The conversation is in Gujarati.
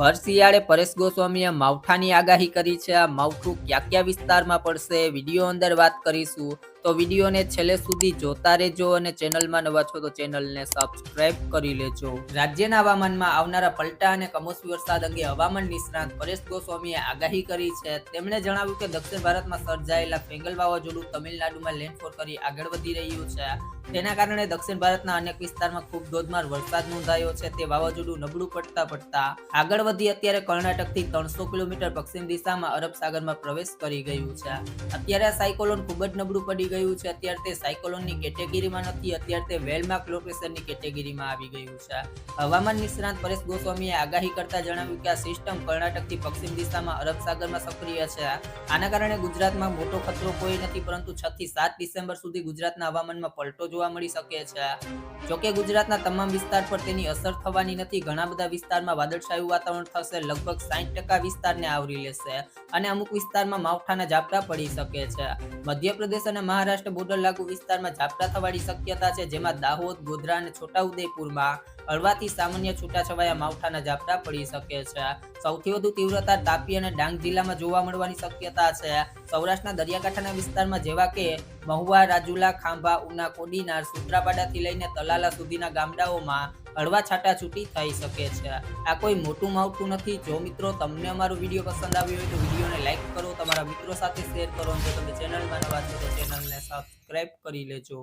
ભર શિયાળે પરેશ ગોસ્વામીએ માવઠાની આગાહી કરી છે. આ માવઠું કયા કયા વિસ્તારમાં પડશે વીડિયો અંદર વાત કરીશું. તો વિડીયોને છેલ્લે સુધી જોતા રહેજો અને ચેનલમાં નવા છો તો ચેનલને સબસ્ક્રાઇબ કરી લેજો. રાજ્યના હવામાનમાં આવનારા પલટા અને કમોસમી વરસાદ અંગે હવામાન નિષ્ણાંત પરેશ ગોસ્વામીએ આગાહી કરી છે. તેમણે જણાવ્યું કે દક્ષિણ ભારતમાં સર્જાયેલા ફેંગલ વાવાઝોડું તમિલનાડુમાં લેન્ડફોલ કરી આગળ વધી રહ્યું છે. તેના કારણે દક્ષિણ ભારતના અનેક વિસ્તારમાં ખૂબ ધોધમાર વરસાદ નોંધાયો છે. તે વાવાઝોડું નબળું પડતા પડતા આગળ વધી અત્યારે કર્ણાટકથી ત્રણસો કિલોમીટર પશ્ચિમ દિશામાં અરબ સાગરમાં પ્રવેશ કરી ગયું છે. અત્યારે આ સાયકોલોન ખૂબ જ નબળું પડી ગયું છે. અત્યારે તે સાયકોલોનની કેટેગરીમાં નથી. અત્યારે તે વેલમાર્ક લો પ્રેશરની કેટેગરીમાં આવી ગયું છે. હવામાન નિષ્ણાંત પરેશ ગોસ્વામીએ આગાહી કરતા જણાવ્યું કે આ સિસ્ટમ કર્ણાટકથી પશ્ચિમ દિશામાં અરબ સાગરમાં સક્રિય છે. આના કારણે ગુજરાતમાં મોટો ખતરો કોઈ નથી, પરંતુ છ થી સાત ડિસેમ્બર સુધી ગુજરાતના હવામાનમાં પલટો જોવા મળી શકે છે. જોકે ગુજરાતના તમામ વિસ્તાર પર તેની અસર થવાની નથી. ઘણા બધા વિસ્તારમાં વાદળછાયું વાતાવરણ થશે, લગભગ સાઠ ટકા વિસ્તારને આવરી લેશે અને અમુક વિસ્તારમાં માવઠાના ઝાપટા પડી શકે છે. મધ્યપ્રદેશ અને મહારાષ્ટ્ર બોર્ડર લાગુ વિસ્તારમાં ઝાપટા થવાની શક્યતા છે, જેમાં દાહોદ, ગોધરા અને છોટાઉદેપુરમાં હળવાથી સામાન્ય છૂટાછવાયા માવઠાના ઝાપટા પડી શકે છે. સૌથી વધુ તીવ્રતા તાપી અને ડાંગ જિલ્લામાં જોવા મળવાની શક્યતા છે. સૌરાષ્ટ્રના દરિયાકાંઠાના વિસ્તારમાં જેવા કે મહુવા, રાજુલા, ખાંભા, ઉના, કોડીનાર, સુત્રાપાડાથી લઈને તલાલા સુધીના ગામડાઓમાં હળવા છાટા છૂટી થઈ શકે છે. આ કોઈ મોટું માવઠું નથી. જો મિત્રો તમને અમારો વીડિયો પસંદ આવ્યો હોય તો વિડીયોને લાઈક કરો, તમારા મિત્રો સાથે શેર કરો જો તમે ચેનલમાં નવા છો તો ચેનલને સબસ્ક્રાઇબ કરી લેજો.